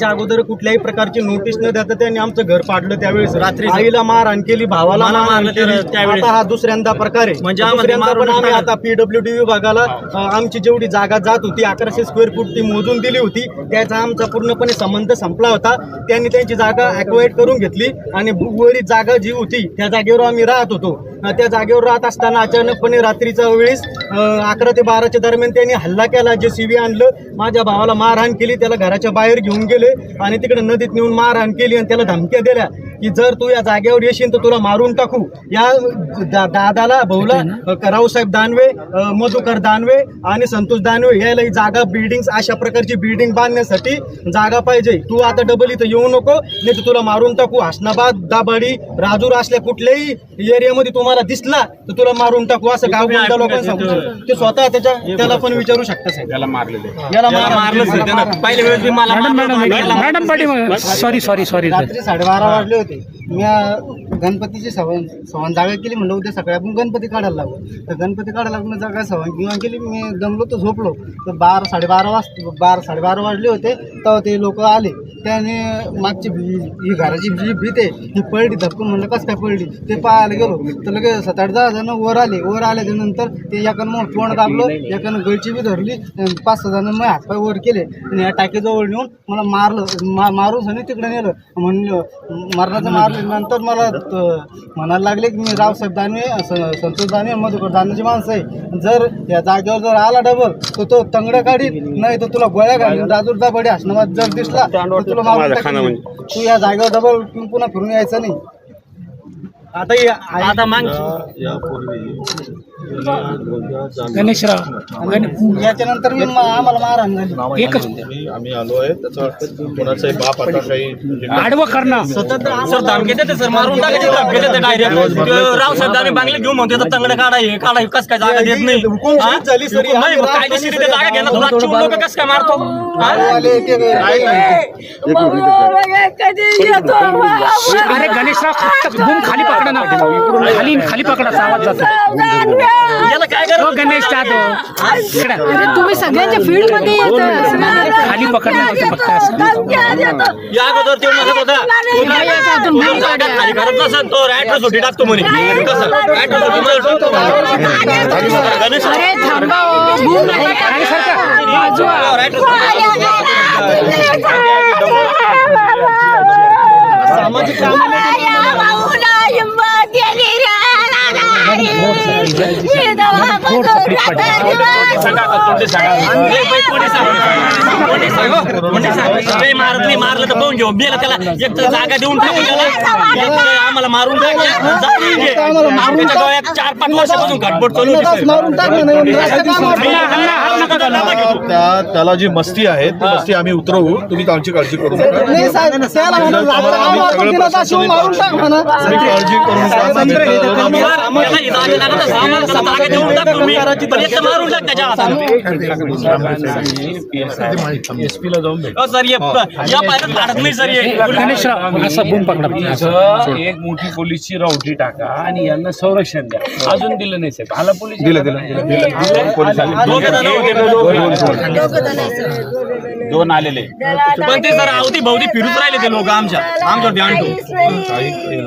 याच्या अगोदर कुठल्याही प्रकारची नोटीस न देता त्यांनी आमचं घर पाडलं त्यावेळेस रात्री आईला मारहाण केली भावाला मला मारहाण मारलं केली. त्या- त्यावेळेस. आता हा दुसऱ्यांदा प्रकार आहे म्हणजे आम्हाला दुसऱ्यांदा मारून आम्ही टाकलं. आता पीडब्ल्यू डी विभागाला अ, आमची जेवढी जागा जात होती अकराशे स्क्वेअर फूट ती मोजून दिली होती त्याचा आमचा पूर्णपणे संबंध संपला होता त्यांनी त्यांची जागा अक्वाईड करून घेतली आणि उर्वरित जागा जी होती त्या जागेवर आम्ही राहत होतो त्या जागेवर राहत असताना अचानकपणे रात्रीच्या वेळेस अकरा ते बाराच्या दरम्यान त्यांनी हल्ला केला. जे सीबी आणलं माझ्या भावाला मारहाण केली त्याला घराच्या बाहेर घेऊन गेले आणि तिकडे नदीत नेऊन मारहाण केली आणि त्याला धमक्या दिल्या. की जर तू या जागेवर येशील तर तुला मारून टाकू. या दादाला भाऊला रावसाहेब दानवे मधुकर दानवे आणि संतोष दानवे याला ही जागा बिल्डिंग अशा प्रकारची बिल्डिंग बांधण्यासाठी जागा पाहिजे. तू आता डबल इथं येऊ नको नाही तर तुला मारून टाकू. हसनाबाद दाबाडी राजूर असल्या कुठल्याही एरियामध्ये तुम्हाला दिसला तर तुला मारून टाकू. असं गाव लोकांना सांगू. ते स्वतः त्याच्या त्याला पण विचारू शकता साहेब. त्याला मारलेले याला त्यानं पहिल्या वेळेस मला मॅडम मारलं, सॉरी सॉरी सॉरी रात्री साडेबारा वाजले होते. मी गणपतीची सवन सवन जागा केली म्हणलं उद्या सकाळी आपण गणपती काढायला लागलो तर गणपती काढायला लागून जागा सवन किंवा केली मी दमलो तर झोपलो. तर बारा साडेबारा वाज बारा साडेबारा वाजले होते तेव्हा ते लोक आले. त्याने मागची भी- ही घराची जी भीत आहे ही पडली धपकून म्हणलं कसं काय पडली ते पाहायला गेलो. तर लगेच सात आठ दहा जण वर आले. वर आल्याच्यानंतर ते एकानं मग तोंड दाबलं एकानं गळची बी धरली पाच सहा जण मग हातपाय वर केले. आणि या टाकीजवळ नेऊन मला मारलं मा मारून सनी तिकडे नेलं. म्हणलं मरणाचं मारलं. नंतर मला म्हणायला लागले की मी रावसाहेब दानवे संतोष दानवे मधुकर दानवेची माणसं आहे. जर या जागेवर जर आला डबल तर तो तंगडं काढील नाही तर तुला गोळ्या काढील राजूर दाबडी हसनाबाद जर दिसला तुला मारून टाकील. तू या जागेवर डबल पुन्हा फिरून यायचं नाही. आता हे आता माग गणेशराव गण- याच्यानंतर मी आम्हाला मारहाण झाली. एकच. आम्ही आलो आहे. त्याचं वाटतं कोणाचाही बाप आता काही आडवं करणं. सर धमकी देते सर. मारून टाकायचे धमकी देते डायरेक्ट रावसाहेब बांगले घेऊन म्हणते तर तंगडे काढाय काढाय कस काय जागा देत नाही. हा? झाली सर, कायदेशीर जागा तुला चिव लोक कस काय मारतो? हा? अरे गणेशराव खाली पकडा ना. खाली खाली पकडा आवाज जातो. याला काय हो गणेश जातो इकडे. तुम्ही सगळ्यांच्या फील्डमध्ये येत खाली पकडलं होतं फक्त असं. या अगोदर ते म्हणत होता तुला जागा खाली करत नसेल तो ऍड्रेस होती टाकतो म्हणे. कसं? ऍड्रेस होती मला टाकतो. म्हणे. गणेश अरे थांबा हो. नका आणि सरका. मारत नाही मारलं तर पाहून घेऊ बेला त्याला एक तर जागा देऊन टाकू त्याला एक तर आम्हाला मारून डोळ्यात चार पाच वर्षापासून घटबट चालू त्याला जी मस्ती आहे ती मस्ती आम्ही उतरवू तुम्ही काळजी काळजी करू नका काळजी करू नका इथं- आम्हाला जागा देऊन टाक तुम्ही. पण एक मारून टाक त्याच्या सर या सर हे. मोठी पोलीसची रावटी टाका आणि यांना संरक्षण द्या अजून दिलं नाही साहेब हाला पोलीस दिलं दिलं दोघं जण होते. दोन आलेले. पण ते सर अवती भवती फिरूच राहिले ते लोक आमच्या. आमच्यावर ध्यान हे हे आहे. हे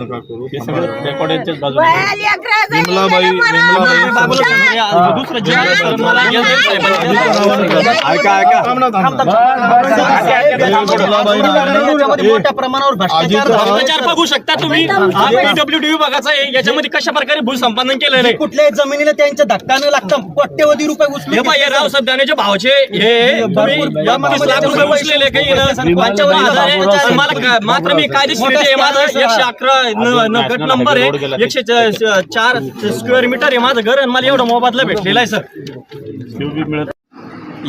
मोठ्या प्रमाणावर भ्रष्टाचार बघू शकता तुम्ही. आहे. याच्यामध्ये कशा प्रकारे भूसंपादन केलं नाही कुठल्याही जमिनीला त्यांच्या धक्का न लागता कोट्यवधी रुपये हे हे राव साहेबांच्या भावाचे हे लाख रुपये उचलेले काही ना, पंचावन्न हजार आहे. मला मात्र मी कायदेशीर आहे माझं एकशे अकरा गट नंबर आहे. एकशे चार स्क्वेअर मीटर आहे माझं घर आणि मला एवढं मोबदला भेटलेला आहे सर.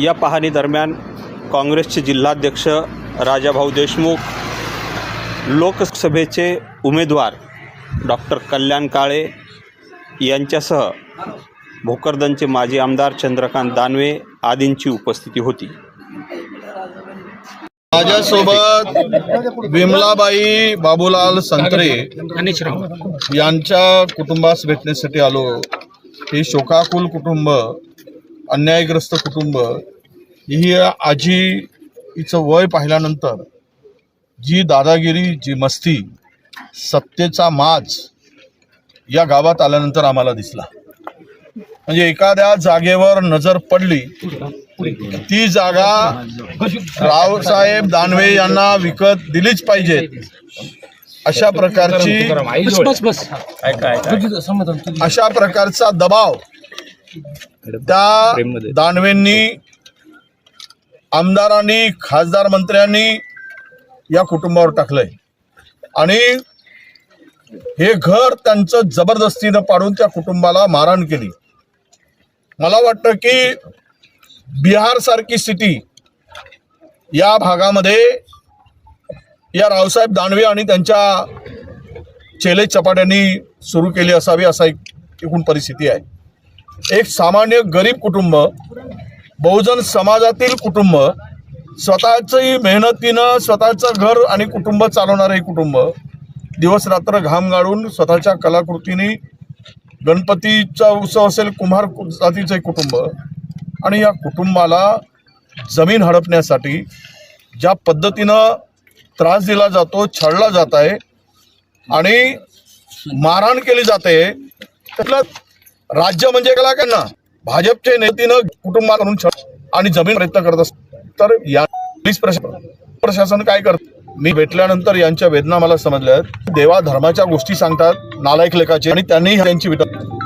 या पाहणी दरम्यान काँग्रेसचे जिल्हाध्यक्ष राजाभाऊ देशमुख लोकसभेचे उमेदवार डॉक्टर कल्याण काळे यांच्यासह भोकरदनचे माजी आमदार चंद्रकांत दानवे आदींची उपस्थिती होती. माझ्यासोबत विमलाबाई बाबूलाल संत्रे यांच्या कुटुंबास भेटण्यासाठी आलो. हे शोकाकुल कुटुंब अन्यायग्रस्त कुटुंब ही आजी हिचं वय पाहिल्यानंतर जी दादागिरी जी मस्ती सत्तेचा माज या गावात आल्यानंतर आम्हाला दिसला. म्हणजे एखाद्या जागेवर नजर पडली ती जागा रावसाहेब दानवे यांना विकत दिलीच पाहिजे. अशा प्रकारची अशा प्रकारचा दबाव त्या दानवेंनी आमदारांनी खासदार मंत्र्यांनी या कुटुंबावर टाकलंय. आणि हे घर त्यांचं जबरदस्तीनं पाडून त्या कुटुंबाला मारहाण केली. मला वाटतं की बिहार सारखी स्थिती या भागामध्ये या रावसाहेब दानवे आणि त्यांच्या चेले चपाट्यांनी सुरू केली असावी असा एक एकूण परिस्थिती आहे. एक सामान्य गरीब कुटुंब बहुजन समाजातील कुटुंब स्वतःची मेहनतीनं स्वतःचं घर आणि कुटुंब चालवणारं हे कुटुंब दिवस रात्र घाम गाळून स्वतःच्या कलाकृतीने गणपतीचा उत्सव असेल कुंभार जातीचं एक कुटुंब. आणि या कुटुंबाला जमीन हडपण्यासाठी ज्या पद्धतीनं त्रास दिला जातो छळला जात आहे आणि मारहाण केली जाते त्यातलं राज्य म्हणजे कला ना भाजपचे नेतीनं कुटुंबाकडून छळ आणि जमीन प्रयत्न करत असत तर या पोलीस प्रशा- प्रशासन काय करत? मी भेटल्यानंतर यांच्या वेदना मला समजल्या. देवा धर्माच्या गोष्टी सांगतात नालायक लेखाचे आणि त्यांनी त्यांची विट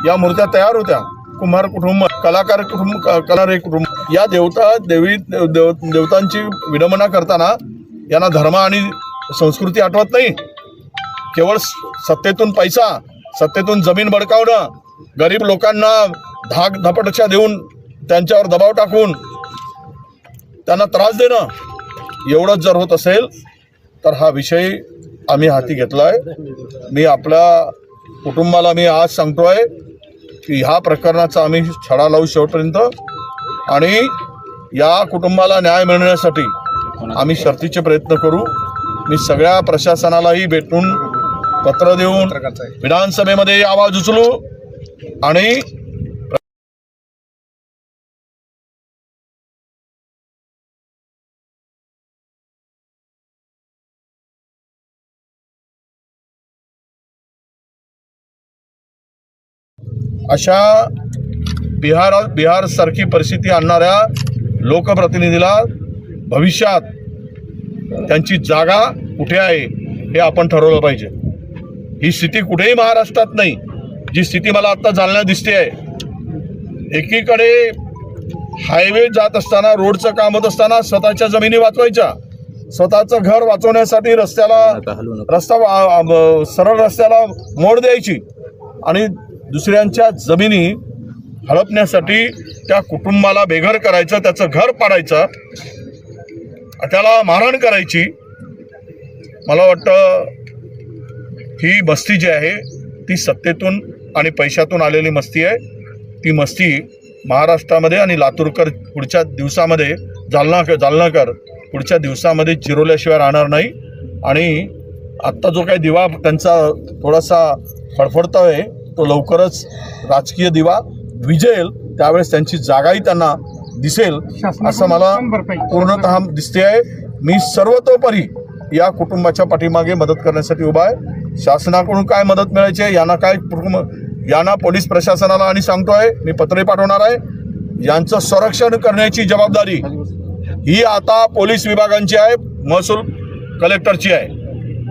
या मूर्त्या तयार होत्या. कुंभार कुटुंब कलाकार कुटुंब कलारे कुटुंब. या देवता देवी देव देव- देवतांची विडंबना करताना यांना धर्म आणि संस्कृती आठवत नाही. केवळ सत्तेतून पैसा सत्तेतून जमीन बडकावणं गरीब लोकांना धाक धपटशा देऊन त्यांच्यावर दबाव टाकून त्यांना त्रास देणं. एवढंच जर होत असेल तर हा विषय आम्ही हाती घेतलाय. मी आपल्या कुटुंबाला मी आज सांगतोय की ह्या प्रकरणाचा आम्ही छडा लावू शेवटपर्यंत आणि या कुटुंबाला न्याय मिळण्यासाठी आम्ही शर्तीचे प्रयत्न करू. मी सगळ्या प्रशासनालाही भेटून पत्र देऊन विधानसभेमध्ये आवाज उचलू आणि अशा बिहार बिहारसारखी परिस्थिती आणणाऱ्या लोकप्रतिनिधीला भविष्यात त्यांची जागा कुठे आहे हे आपण ठरवलं पाहिजे. ही स्थिती कुठेही महाराष्ट्रात नाही. जी स्थिती मला आता जालन्यात दिसते आहे. एकीकडे हायवे जात असताना रोडचं काम होत असताना स्वतःच्या जमिनी वाचवायच्या. स्वतःचं घर वाचवण्यासाठी रस्त्याला रस्ता सरळ रस्त्याला मोड द्यायची. आणि दुसऱ्यांच्या जमिनी हडपण्यासाठी त्या कुटुंबाला बेघर करायचं त्याचं घर पाडायचं त्याला मारहाण करायची मला वाटतं ही मस्ती जी आहे ती सत्तेतून आणि पैशातून आलेली मस्ती आहे. ती मस्ती महाराष्ट्रामध्ये आणि लातूरकर पुढच्या दिवसामध्ये जालना जालनाकर पुढच्या दिवसामध्ये चिरवल्याशिवाय राहणार नाही. आणि आत्ता जो काही दिवा त्यांचा थोडासा फडफडतोय तो लवकरच राजकीय दिवा विजेल त्यावेळेस त्यांची जागाही त्यांना दिसेल असं मला पूर्णतः दिसते आहे. मी सर्वतोपरी या कुटुंबाच्या पाठीमागे मदत करण्यासाठी उभा आहे. शासनाकडून काय मदत मिळायची आहे यांना काय यांना पोलीस प्रशासनाला आणि सांगतोय मी पत्रही पाठवणार आहे. यांचं संरक्षण करण्याची जबाबदारी ही आता पोलीस विभागांची आहे महसूल कलेक्टरची आहे.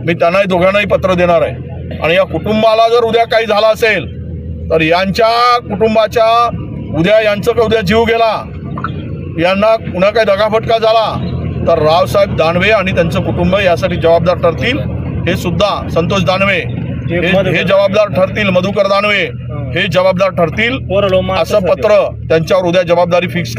मी त्यांनाही दोघांनाही पत्र देणार आहे. आणि या कुटुंबाला जर उद्या काही झालं असेल तर यांच्या कुटुंबाच्या उद्या यांचं का उद्या जीव गेला? यांना पुन्हा काही दगाफटका झाला? तर रावसाहेब दानवे आणि त्यांचं कुटुंब यासाठी जबाबदार ठरतील. हे सुद्धा संतोष दानवे हे हे जबाबदार ठरतील. मधुकर दानवे हे. जबाबदार ठरतील. असं पत्र त्यांच्यावर उद्या जबाबदारी फिक्स